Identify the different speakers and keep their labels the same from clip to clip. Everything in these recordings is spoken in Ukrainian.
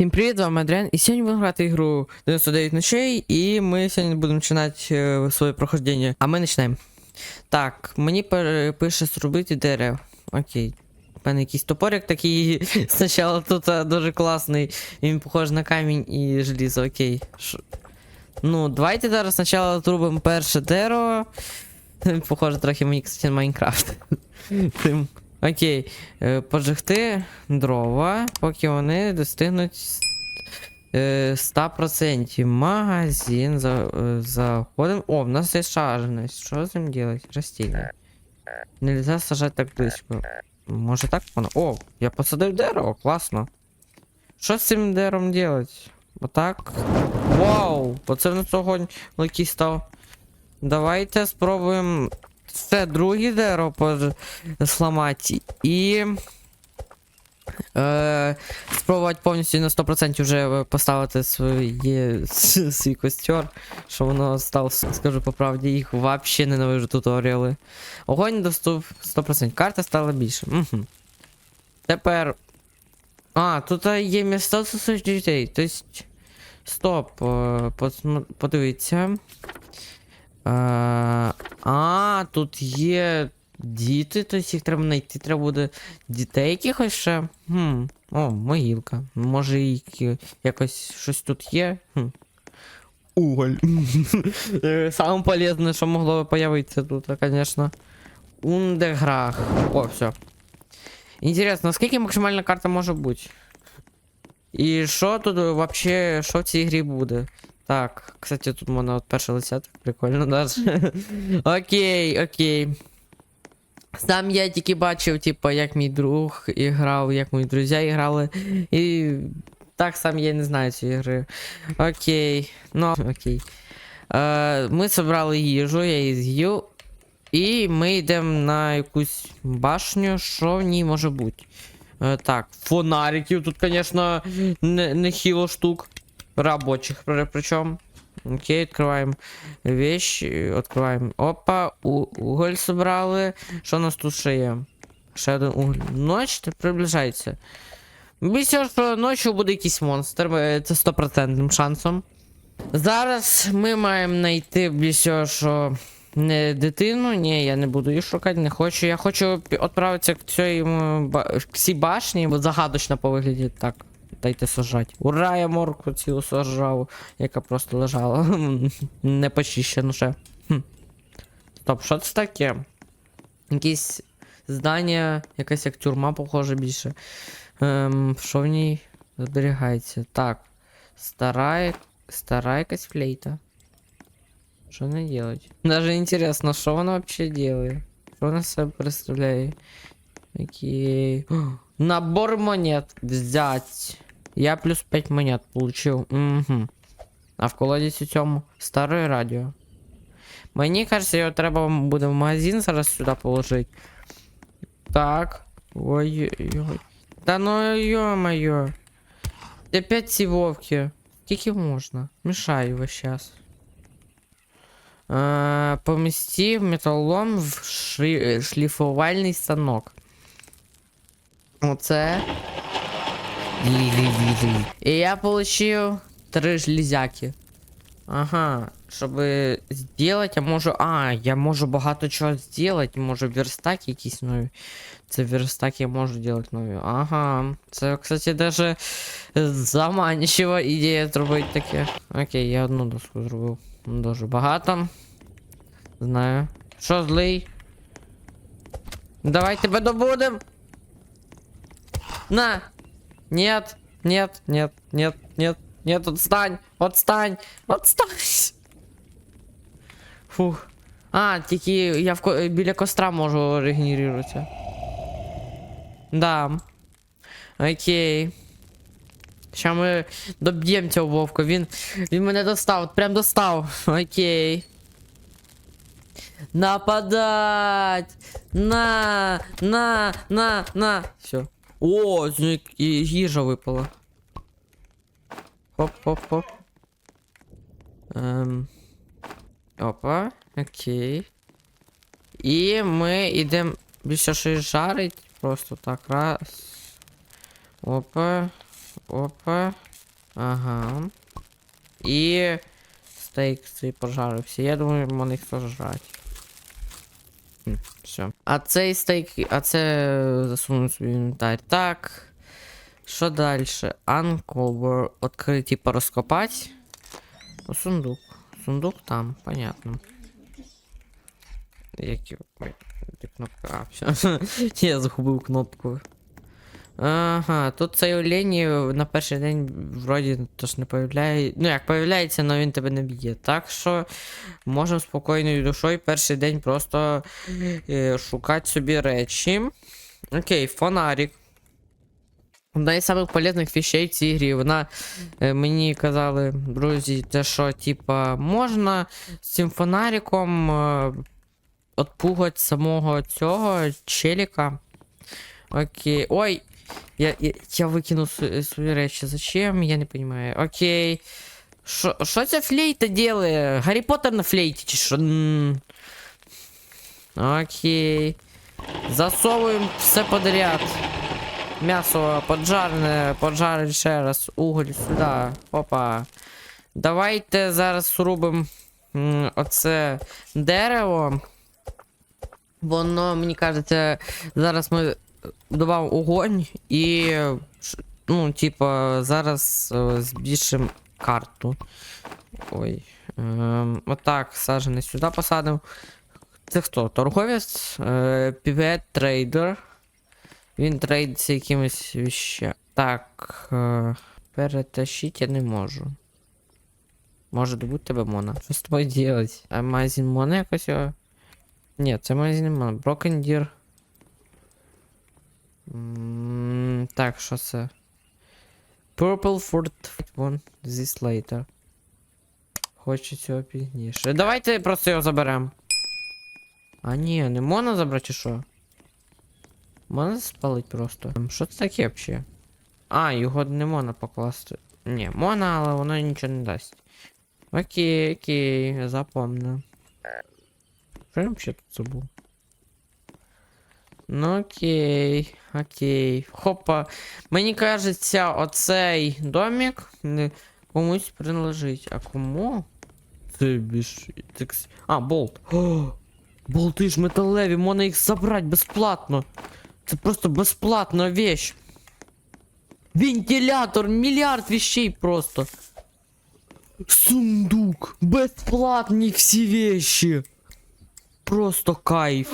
Speaker 1: Всім привіт, з вами Адріан, і сьогодні будемо грати ігру 99 ночей, і ми сьогодні будемо починати е, своє проходження. А ми починаємо. Так, мені пише зробити дерев. Окей. У мене якийсь топорик такий спочатку тут е, дуже класний. Він похож на камінь і желізо, окей. Ш- Ну, давайте зараз спочатку зробимо перше дерево. Похоже трохи мені, кстати, на Майнкрафт. Окей. Е, Пожигти дрова, поки вони достигнуть е, 100%. Магазин за, е, заходим. О, в нас є саженість. Що з ним делать? Растіння. Нельзя сажати так близько. Може так воно? О, я посадив дерево, класно. Що з цим деревом делать? Отак. Вау! Оце в нас огонь великий став. Давайте спробуємо це друге дерево пож- зламати і. Е, спробувати повністю на 100% вже поставити своє, свій костер, що воно стало, скажу по правді, їх взагалі ненавижу туторіали. Огонь доступ 100%. Карта стала більше. Угу. Тепер. А, тут є місця зустріч дітей. Тобто. Стоп. е, Подивіться. А, тут є діти, тобто їх треба знайти, треба буде дітей якихось ще. Хм. О, могилка. Може і якось щось тут є. Хм. Уголь. Саме полезне, що могло появитися тут, звісно. Ундеграх. О, все. Інтересно, скільки максимальна карта може бути? І що тут вообще, що в цій грі буде? Так, кстати, тут можна от перше лиця, так прикольно даже. окей, окей. Сам я тільки бачив, типа, як мій друг іграв, як мої друзі грали. І так сам я не знаю цієї гри. Окей. Ну, окей. Е, ми зібрали їжу, я її з'їв. І ми йдемо на якусь башню, що в ній може бути. Е, так, фонариків тут, звісно, не, не хіло штук. Рабочих, при- причому. Окей, відкриваємо вещи, відкриваємо. Опа, уголь собрали. Що у нас тут ще є? Ще один уголь. Ноч приближається. Більше, що ночі буде якийсь монстр, е, це 100% шансом. Зараз ми маємо знайти більше, що не дитину. Ні, я не буду її шукати, не хочу. Я хочу відправитися к цій башні, бо загадочно по вигляді так. Дайте сажать. Ура, я морку цілу сажав, яка просто лежала. Не почищено ще. Стоп, що це таке? Якісь здання, якась як тюрма, похоже, більше. Ем, що в ній зберігається? Так. Стара, стара якась флейта. Що вона делать? Даже интересно, що вона вообще делает? Що вона себе представляє? Окей. О, Набор монет взять. Я плюс 5 монет получил. Угу. А в колодязі цьому старе радіо. Мені кажется, його треба буде в магазин зараз сюди положити. Так. Ой-ой-ой. Та ну ё-моё. Опять ці вовки. Скільки можна? Мішаю весь час. Е, помістив металолом в шри... шліфувальний станок. Оце. І я получив три железяки. Ага, щоб зробити, я можу. А, я можу багато чого зробити, можу верстак якісь нові. Це верстак я можу робити нові. Ага. Це, кстати, даже заманчива ідея зробити таке. Окей, я одну доску зробив. Дуже багато. Знаю. Що злий? Давай тебе добудем. На! Нет, нет, нет, нет, нет, нет, отстань, отстань, отстань. Фух. А, тільки я в ко- біля костра можу регенеруватися. Да. Окей. Ща ми доб'ємо цього вовка. Він. Він мене достав, прям достав. Окей. Нападать! На! На! На! На! Все. О, з і- їжа випала. Хоп-хоп-хоп. Ем. Опа, окей. І ми йдемо більше щось жарить. Просто так раз. Опа. Опа. Ага. І стейк цей пожарився. Я думаю, вони їх теж жрать. Все. А цей стейк, а це засуну собі інвентар. Так. Що далі? Uncover. Открити, типа розкопати. Ну, сундук. Сундук там, понятно. Які. Кнопка. А, все. Я загубив кнопку. Ага, тут цей олені на перший день вроді тож не появляє. Ну як появляється, але він тебе не б'є. Так що можемо спокійною душою перший день просто е, шукати собі речі. Окей, фонарик. Одна із самих полезних вещей в цій грі. Вона е, мені казали, друзі, те, що типа можна з цим фонариком е, отпугати самого цього челіка. Окей. Ой! Я, я, я викинув св- свої речі. Зачем? Я не понимаю. Окей. Що ця флейта делає? Гаррі Поттер на флейті чи що? Окей. Засовуємо все подряд. М'ясо поджарене, поджарить ще раз. Уголь сюди. Опа. Давайте зараз срубимо оце дерево. Воно, мені кажеться, зараз ми добав огонь і. Ну, типа, зараз е, збільшимо карту. Ой. Ем, отак, сажений сюди посадив. Це хто? Торговець? Е, Півет трейдер. Він трейдиться якимось віща. Так. Е, перетащити я не можу. Може добути тебе Мона. Що з тобою делать? А магазин Мона якось його. Ні, це магазин Мона. Broken М, Так, що це? Purple Fort One this later. Хочу цього пізніше. Давайте просто його заберемо. А ні, не можна забрати чи що? Можна спалити просто. Що це таке взагалі? А, його не можна покласти. Ні, можна, але воно нічого не дасть. Окей, окей, запомню. Я взагалі тут забув? Ну окей, окей. Хопа. Мені кажеться, оцей домик комусь принадлежить. А кому? Це більш. А, болт. О, болти ж металеві, можна їх забрати безплатно. Це просто безплатна вещь. Вентилятор, мільярд вещей просто. Сундук, безплатні всі вещи. Просто кайф.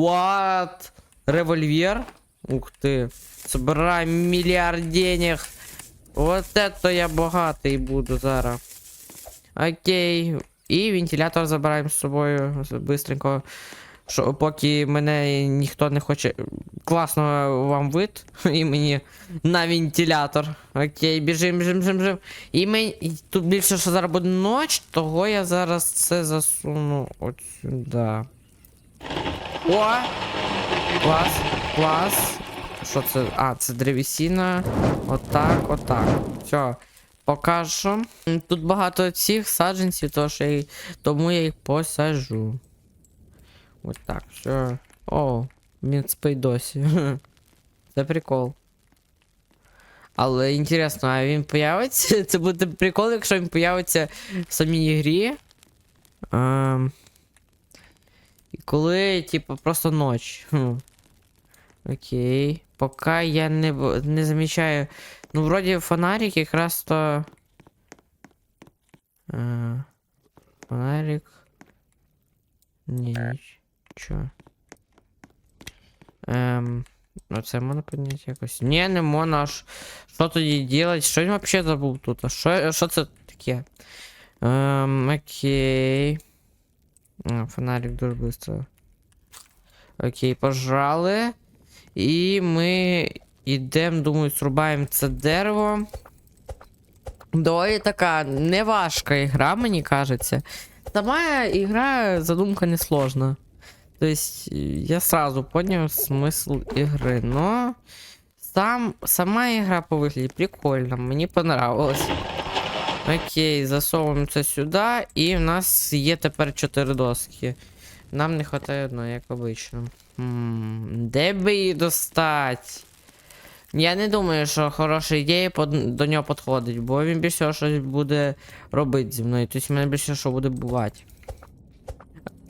Speaker 1: What? Револьвер? Ух ты. Собирай миллиард денег. Вот это я богатий буду зараз. Окей. І вентилятор забираємо з собою быстренько. Що, поки мене ніхто не хоче. Класно вам вид. І мені на вентилятор. Окей, біжим, біжим, біжим, біжим. І мені. і Тут більше, що зараз буде ніч, того я зараз це засуну от сюди. О! Клас, клас. Що це? А, це древесина. Отак, отак. Все. Покажу. Тут багато цих саджанців, то що я... тому я їх посажу. Ось так, все. О, він спить досі. Це прикол. Але інтересно, а він появиться? Це буде прикол, якщо він появиться в самій грі. Ем... Коли, типу, просто ніч. Хм. Окей. Поки я не, не замічаю. Ну, вроді фонарик якраз то. Е, фонарик. Ні, нічого. Ем. Ну це можна підняти якось. Ні, не можна. аж. Що тоді делать? Що він взагалі забув тут? А що, що це таке? Ем, окей. А, фонарик дуже быстро. Окей, пожали. І ми йдемо, думаю, срубаємо це дерево. Доволі така неважка ігра, мені кажеться. Сама ігра, задумка несложна. То есть, я сразу понял смысл игры, но сам, сама игра по выгляде прикольно, мне понравилось. Окей, засовуємо це сюди, і в нас є тепер 4 доски. Нам не вистачає одної, як обично. Де би її достати? Я не думаю, що хороша ідея до нього підходить, бо він більше щось буде робити зі мною. Тобто в мене більше що буде бувати.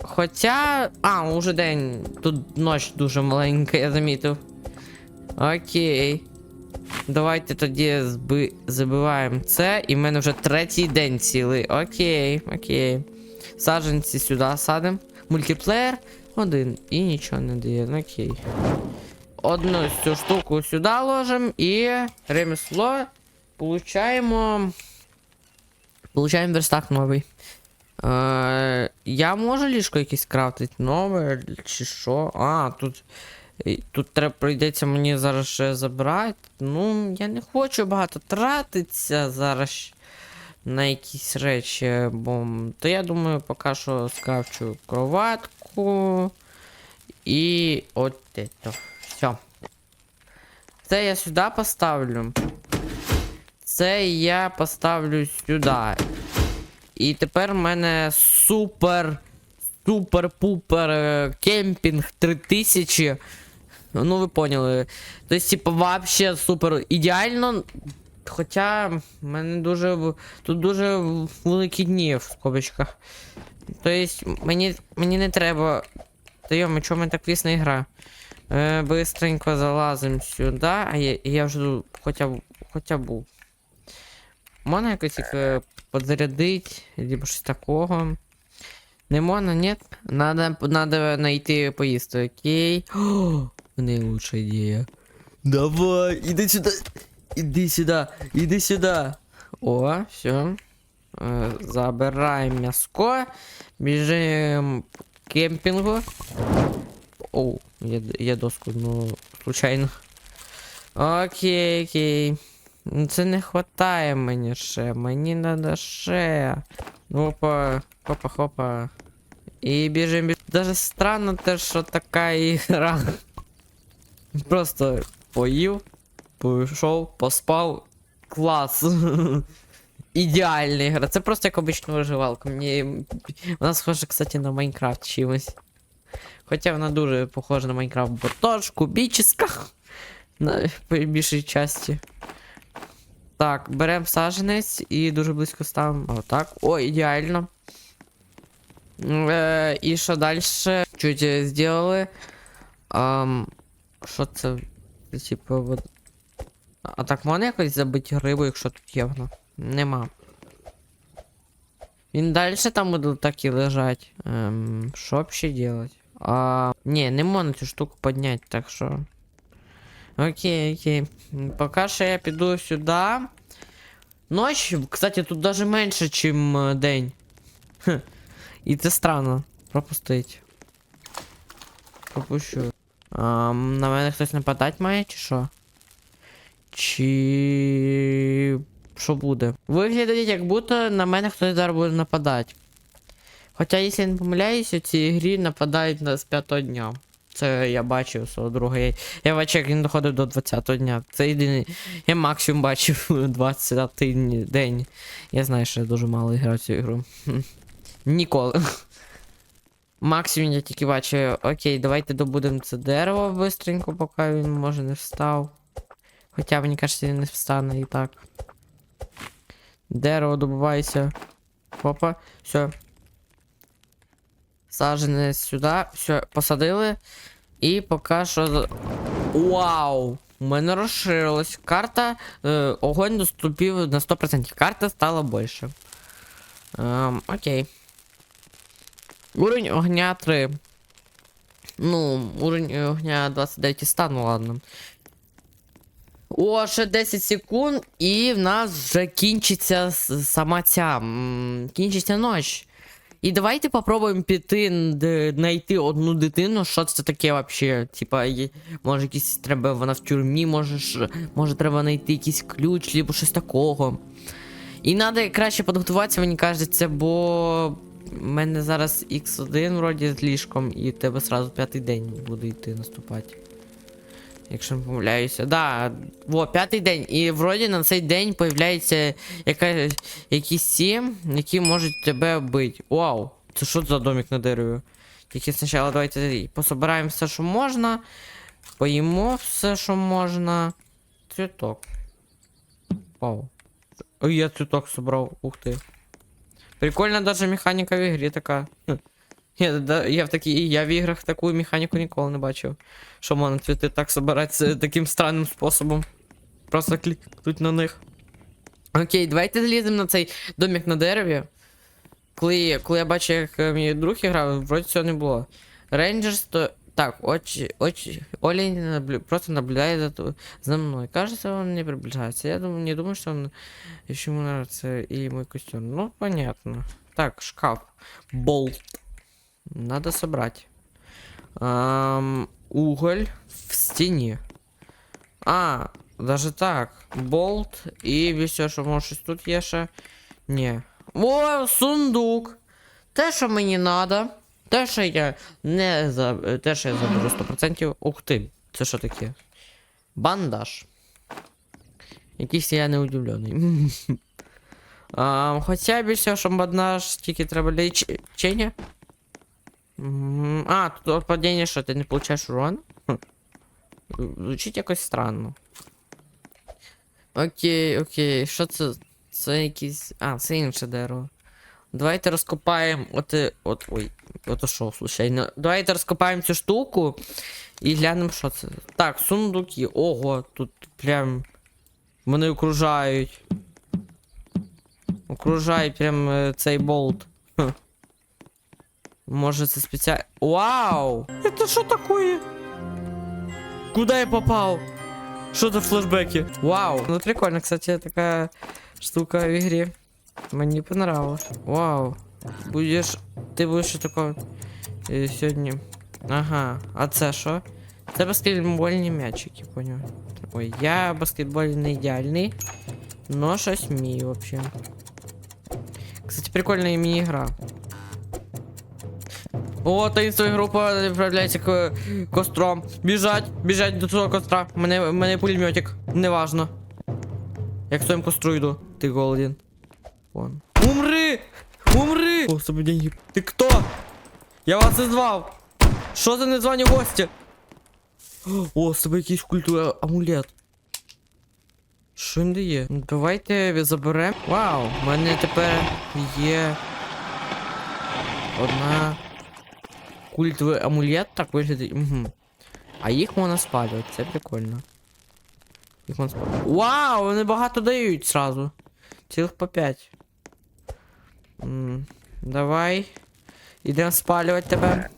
Speaker 1: Хоча. А, уже день. Тут ніч дуже маленька, я замітив. Окей. Давайте тоді зби... забиваємо це, і в мене вже третій день цілий. Окей, окей. Саджанці сюди садимо. Мультиплеєр один. І нічого не дає. Окей. Одну цю штуку сюди ложимо і ремесло получаємо. Получаємо верстак новий. Е, я можу ліжко якесь крафтити нове чи що? А, тут. Тут треба прийдеться мені зараз ще забрати. Ну, я не хочу багато тратитися зараз на якісь речі, бо. То я думаю, поки що скрафчу кроватку. І от це. Все. Це я сюди поставлю. Це я поставлю сюди. І тепер в мене супер. Супер-пупер е, кемпінг 3000. Ну, ви поняли. Тобто, типу, вообще супер ідеально. Хоча в мене дуже. Тут дуже великі дні в скобочках. Тобто, мені, мені не треба. Та йоми, чому так вісна гра? Е, быстренько залазим сюди, а я, я вже хоча, б- хоча був. Можна якось їх е, або щось такого. Не можна, ні? Надо, надо знайти поїсти, окей. О, неї лучша. Давай, іди сюди. Іди сюди, іди сюди. О, все. Е, забираємо м'яско. Біжимо к кемпінгу. О, я, я доску, ну, случайно. Окей, окей. Ну, Це не хватає мені ще. Мені надо ще. Опа, хопа, хопа. І біжим, біжим. Даже странно те, що така ігра. Просто поїв, пішов, поспав. Клас. Ідеальна ігра. Це просто як обична виживалка. Мені... Вона схожа, кстати, на Майнкрафт чимось. Хоча вона дуже похожа на Майнкрафт, бо тож кубічна. На більшій часті. Так, беремо саженець і дуже близько ставимо. Отак. О, ідеально. Е, і що далі? Чуть е, зробили. Ам, що це? Типу, вот. А так можна якось забити рибу, якщо тут є? Нема. Він далі там буде так і лежать. Ем, що ще делать? А, не, не можна цю штуку підняти, так що. Окей, окей. Поки що я піду сюди. Ночь, кстати, тут даже менше, чим е, день. Хм. І це странно. Пропустить. Пропущу. А, на мене хтось нападати має, чи що? Чи. Що буде? Виглядить, як будто на мене хтось зараз буде нападати. Хоча, якщо я не помиляюсь, у цій грі нападають на з п'ятого дня. Це я бачив свого друга. Я, я бачив, як він доходив до 20-го дня. Це єдиний. Я максимум бачив 20-й день. Я знаю, що я дуже мало грав цю ігру. Ніколи. Максимум я тільки бачу. Окей, давайте добудемо це дерево бистренько, поки він може не встав. Хоча мені кажеться, він не встане і так. Дерево добувається. Опа, все. Сажене сюди. Все, посадили. І поки що. Вау! У мене розширилась. Карта. Е, огонь доступив на 100%. Карта стала більше. Ем, окей. Уровень огня 3. Ну, уровень огня 29 стан, ну ладно. О, ще 10 секунд, і в нас вже кінчиться сама ця. Кінчиться ніч. І давайте попробуємо піти знайти одну дитину. Що це таке вообще? Типа, може якісь треба вона в тюрмі, може, може треба знайти якийсь ключ, або щось такого. І треба краще підготуватися, мені кажеться, бо в мене зараз X1 вроді з ліжком, і в тебе сразу п'ятий день буде йти наступати. Якщо не помиляюся. Да, во, п'ятий день. І вроді на цей день появляється яка, якісь ці, які можуть тебе вбити. Вау! Це що за домик на дереві? Тільки спочатку давайте пособираємо все, що можна. Поїмо все, що можна. цветок. Вау. Ой, я цветок собрал. Ух ты. Прикольно даже механіка в ігрі така. Хм. Я, да, я в такі, я в іграх таку механіку ніколи не бачив. Що можна цвіти так собирати таким странним способом. Просто клікнуть на них. Окей, давайте заліземо на цей домик на дереві. Коли, коли я бачив, як е, мій друг грав, вроді цього не було. Рейнджерс то. Так, очі, очі. Оля не наблю... просто наблюдает за, ту- за мной. Кажется, он не приближается. Я думаю, не думаю, что он еще ему нравится и мой костюм. Ну, понятно. Так, шкаф. Болт. Надо собрать. Ам, уголь в стене. А, даже так. Болт і все, що може щось тут є ще. Ні. О, сундук. Те, що мені надо. Те, що я не за. Те, що я заберу 100%. Ух ти, це що таке? Бандаж. Якийсь я не удивлений. а, хоча більше, що бандаж тільки треба для. А, тут падіння, що ти не получаєш урон? Звучить якось странно. Окей, окей, що це? Це якісь. А, це інше дерево. Давайте розкопаємо. От, е, от. Ой, ото що, случайно. Давайте розкопаємо цю штуку і глянемо, що це. Так, сундуки. Ого, тут прям. Вони окружають. Окружають прям е, цей болт. Хм. Може це спеціально. Вау! Это що такое? Куда я попал? Что за флешбеки? Вау! Ну прикольно, кстати, такая штука в игре. Мне понравилось. Вау. Будешь. Ти будеш такого е, сьогодні. Ага, а це що? Це баскетбольні м'ячики, поняв. Ой, я баскетбольний не ідеальний. Но щось вмію вообще. Кстати, прикольна міні-гра. О, таїнственна група відправляється к костром. Біжать, біжать до цього костра. Мене, мене пулеметик. Неважно. Я к своєму костру йду. Ти голоден. Вон. Умри! Умри! О, собі деньги. Ти хто? Я вас не звав. Що за незвані гості? О, себе якийсь культура амулет. Що він дає? Ну, Давайте заберемо. Вау, в мене тепер є одна культовий амулет так виглядає. Угу. А їх можна спалювати, це прикольно. Їх можна спалювати. Вау, вони багато дають сразу. Цілих по 5. Давай. Ідемо спалювати тебе.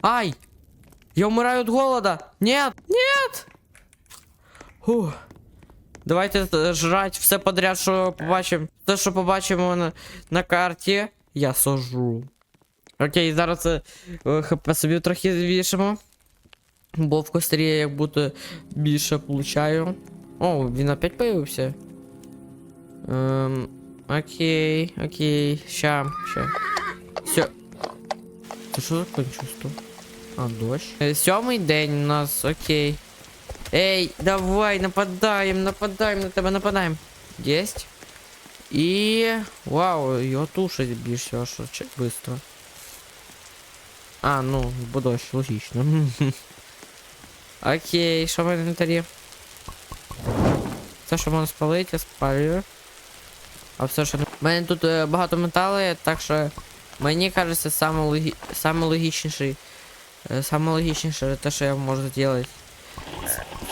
Speaker 1: Ай! Я вмираю від голода! Нет! Нет! Фух. Давайте жрать все подряд, що побачимо. Те, що побачимо на, на карті, я сожру. Окей, зараз е, хп собі трохи збільшимо. Бо в кострі я як будто більше получаю. О, він опять появився. Ем, окей, окей, ща, ща. Все. Це що за чувство? А, дощ. Е, Сьомий день у нас, окей. Ей, давай, нападаем, нападаем на тебе, нападаем. Есть. І. Вау, його тушить більше аж быстро. А, ну, бо дощ, логічно. Окей, що в інвентарі? Все, що можна спалити, я спалюю. А все, що. У мене тут е, багато металу, так що мені кажеться, саме, логі... саме логічніший. е, Саме логічніше те, що я можу зробити.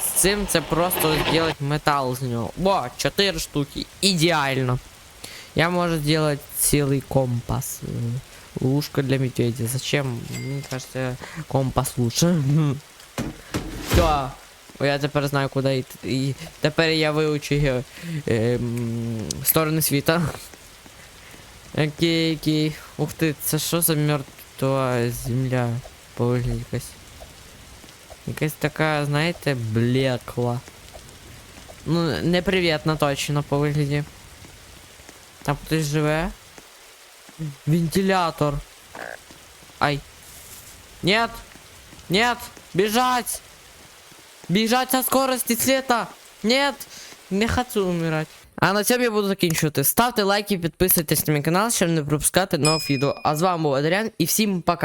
Speaker 1: З цим це просто зробити метал з нього. О, 4 штуки. Ідеально. Я можу зробити цілий компас. Лужка для медведя. Зачем? Мне кажется, компас лучше. Все. Я тепер знаю, куди йти. І тепер я вивчу е, ем, сторони світа. Окей, окей. Ух ти, це що за мертва земля? По вигляді якась. Якась така, знаєте, блекла. Ну, непривітна точно по вигляді. Там хтось живе. Вентилятор. Ай. Нет! Нет! Бежать! Бежать со скорости света! Нет! Не хочу умирать. А на цьому я буду закінчувати. Ставте лайки, підписуйтесь на мій канал, щоб не пропускати нових відео. А з вами був Адріан і всім пока.